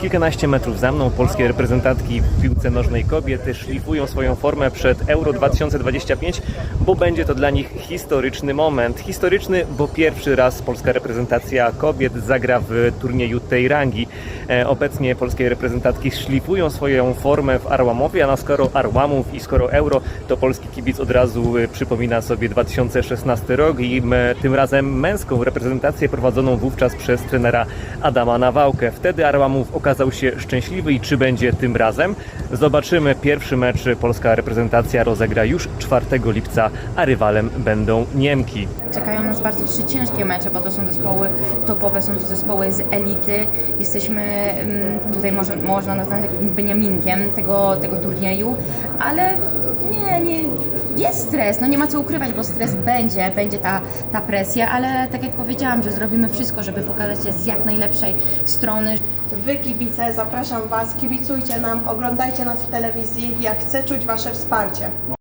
Kilkanaście metrów za mną polskie reprezentantki w piłce nożnej kobiety szlifują swoją formę przed Euro 2025, bo będzie to dla nich historyczny moment. Historyczny, bo pierwszy raz polska reprezentacja kobiet zagra w turnieju tej rangi. E, Obecnie polskie reprezentantki szlifują swoją formę w Arłamowie, a na skoro Arłamów i skoro Euro, to polski kibic od razu e, przypomina sobie 2016 rok i tym razem męską reprezentację prowadzoną wówczas przez trenera Adama Nawałkę. Wtedy Arłamów okazał się szczęśliwy i czy będzie tym razem? Zobaczymy. Pierwszy mecz polska reprezentacja rozegra już 4 lipca, a rywalem będą Niemki. Czekają nas bardzo trzy ciężkie mecze, bo to są zespoły topowe, są to zespoły z elity. Jesteśmy mm, tutaj może, można nazwać Beniaminkiem tego, tego turnieju, ale nie, nie, jest stres, no nie ma co ukrywać, bo stres będzie, będzie ta, ta presja, ale tak jak powiedziałam, że zrobimy wszystko, żeby pokazać się z jak najlepszej strony, Wy kibice, zapraszam Was, kibicujcie nam, oglądajcie nas w telewizji. Ja chcę czuć Wasze wsparcie.